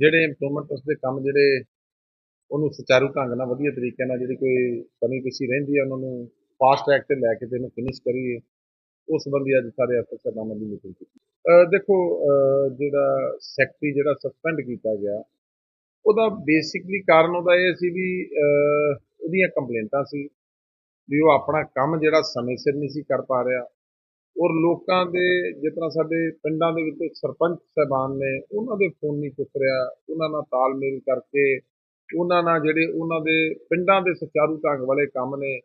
ਜਿਹੜੇ ਇੰਪਰੂਵਮੈਂਟ ਉਸਦੇ ਕੰਮ ਜਿਹੜੇ ਉਹਨੂੰ ਸੁਚਾਰੂ ਢੰਗ ਨਾਲ ਵਧੀਆ ਤਰੀਕੇ ਨਾਲ ਜਿਹੜੀ ਕੋਈ ਕਮੀ ਪੇਸ਼ੀ ਰਹਿੰਦੀ ਹੈ ਉਹਨਾਂ ਨੂੰ ਫਾਸਟ ਟਰੈਕ ਤੇ ਲੈ ਕੇ ਤੇ ਇਹਨੂੰ ਫਿਨਿਸ਼ ਕਰੀਏ, ਉਸ ਸੰਬੰਧੀ ਅੱਜ ਸਾਰੇ ਅਫਸਰ ਸਾਹਿਬਾਨਾਂ ਦੀ ਮੀਟਿੰਗ ਕੀਤੀ। ਦੇਖੋ ਜਿਹੜਾ ਸੈਕਟਰੀ ਜਿਹੜਾ ਸਸਪੈਂਡ ਕੀਤਾ ਗਿਆ, ਉਹਦਾ ਬੇਸਿਕਲੀ ਕਾਰਨ ਉਹਦਾ ਇਹ ਸੀ ਵੀ ਉਹਦੀਆਂ ਕੰਪਲੇਂਟਾਂ ਸੀ ਵੀ ਉਹ ਆਪਣਾ ਕੰਮ ਜਿਹੜਾ ਸਮੇਂ ਸਿਰ ਨਹੀਂ ਸੀ ਕਰ ਪਾ ਰਿਹਾ। ਔਰ ਲੋਕਾਂ ਦੇ ਜਿਸ ਤਰ੍ਹਾਂ ਸਾਡੇ ਪਿੰਡਾਂ ਦੇ ਵਿੱਚ ਸਰਪੰਚ ਸਾਹਿਬਾਨ ਨੇ ਉਹਨਾਂ ਦੇ ਫੋਨ ਨਹੀਂ ਚੁੱਕ ਰਿਹਾ। ਉਹਨਾਂ ਨਾਲ ਤਾਲਮੇਲ ਕਰਕੇ ਉਹਨਾਂ ਨਾਲ ਜਿਹੜੇ ਉਹਨਾਂ ਦੇ ਪਿੰਡਾਂ ਦੇ ਸੁਚਾਰੂ ਢੰਗ ਵਾਲੇ ਕੰਮ ਨੇ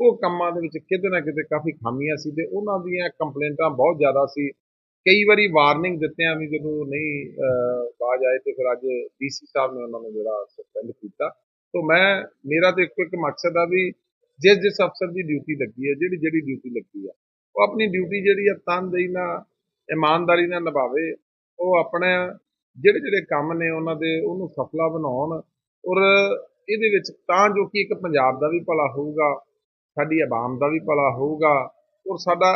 ਉਹ ਕੰਮਾਂ ਦੇ ਵਿੱਚ ਕਿਤੇ ਨਾ ਕਿਤੇ ਕਾਫੀ ਖਾਮੀਆਂ ਸੀ ਤੇ ਉਹਨਾਂ ਦੀਆਂ ਕੰਪਲੇਂਟਾਂ ਬਹੁਤ ਜ਼ਿਆਦਾ ਸੀ। ਕਈ ਵਾਰੀ ਵਾਰਨਿੰਗ ਦਿੱਤਿਆਂ ਵੀ ਜਦੋਂ ਨਹੀਂ ਅਹ, ਆਵਾਜ਼ ਆਏ ਤੇ ਫਿਰ ਅੱਜ ਡੀਸੀ ਸਾਹਿਬ ਨੇ ਉਹਨਾਂ ਨੂੰ ਜਿਹੜਾ ਸਸਪੈਂਡ ਕੀਤਾ। ਤੋਂ ਮੈਂ ਮੇਰਾ ਤੇ ਇੱਕੋ ਇੱਕ ਮਕਸਦ ਆ ਵੀ ਜਿਸ ਜਿਸ ਅਫਸਰ ਦੀ ਡਿਊਟੀ ਲੱਗੀ ਹੈ ਜਿਹੜੀ ਜਿਹੜੀ ਡਿਊਟੀ ਲੱਗੀ ਆ ਉਹ ਆਪਣੀ ਡਿਊਟੀ ਜਿਹੜੀ ਆ ਤਨਦੇਹੀ ਨਾਲ, ਇਮਾਨਦਾਰੀ ਨਾਲ ਨਿਭਾਵੇ। ਉਹ ਆਪਣੇ ਜਿਹੜੇ ਜਿਹੜੇ ਕੰਮ ਨੇ ਉਹਨਾਂ ਦੇ, ਉਹਨੂੰ ਸਫਲਾ ਬਣਾਉਣ। ਔਰ ਇਹਦੇ ਵਿੱਚ ਤਾਂ ਜੋ ਕਿ ਇੱਕ ਪੰਜਾਬ ਦਾ ਵੀ ਭਲਾ ਹੋਊਗਾ, ਸਾਡੀ ਆਵਾਮ ਦਾ ਵੀ ਭਲਾ ਹੋਊਗਾ, ਔਰ ਸਾਡਾ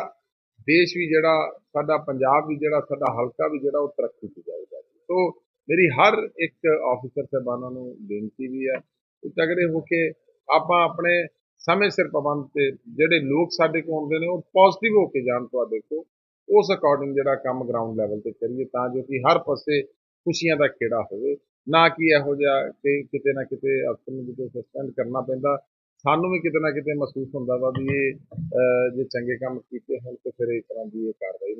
ਦੇਸ਼ ਵੀ ਜਿਹੜਾ, ਸਾਡਾ ਪੰਜਾਬ ਵੀ ਜਿਹੜਾ, ਸਾਡਾ ਹਲਕਾ ਵੀ ਜਿਹੜਾ, ਉਹ ਤਰੱਕੀ ਤੇ ਜਾਏਗਾ। ਸੋ ਮੇਰੀ ਹਰ ਇੱਕ ਆਫੀਸਰ ਸਾਹਿਬਾਨਾਂ ਨੂੰ ਬੇਨਤੀ ਵੀ ਹੈ ਕਿ ਤਗੜੇ ਹੋ ਕੇ ਆਪਾਂ ਆਪਣੇ ਸਮੇਂ ਸਿਰ ਪਾਬੰਦ ਤੇ ਜਿਹੜੇ ਲੋਕ ਸਾਡੇ ਕੋਲ ਆਉਂਦੇ ਨੇ, ਉਹ ਪੋਜ਼ਿਟਿਵ ਹੋ ਕੇ ਜਾਣ ਤੁਹਾਡੇ ਕੋਲ, ਉਸ ਅਕੋਰਡਿੰਗ ਜਿਹੜਾ ਕੰਮ ਗਰਾਊਂਡ ਲੈਵਲ ਤੇ ਕਰੀਏ ਤਾਂ ਜੋ ਕਿ ਹਰ ਪਾਸੇ ਖੁਸ਼ੀਆਂ ਦਾ ਖੇੜਾ ਹੋਵੇ। ਨਾ ਕਿ ਇਹੋ ਜਿਹਾ ਕਿ ਕਿਤੇ ਨਾ ਕਿਤੇ ਅਫਸਰ ਨੂੰ ਜਦੋਂ ਸਸਪੈਂਡ ਕਰਨਾ ਪੈਂਦਾ। ਸਾਨੂੰ ਵੀ ਕਿਤੇ ਨਾ ਕਿਤੇ ਮਹਿਸੂਸ ਹੁੰਦਾ ਵਾ ਵੀ ਇਹ ਜੇ ਚੰਗੇ ਕੰਮ ਕੀਤੇ ਹੋਣ ਤੇ ਫਿਰ ਇਸ ਤਰ੍ਹਾਂ ਦੀ ਇਹ ਕਾਰਵਾਈ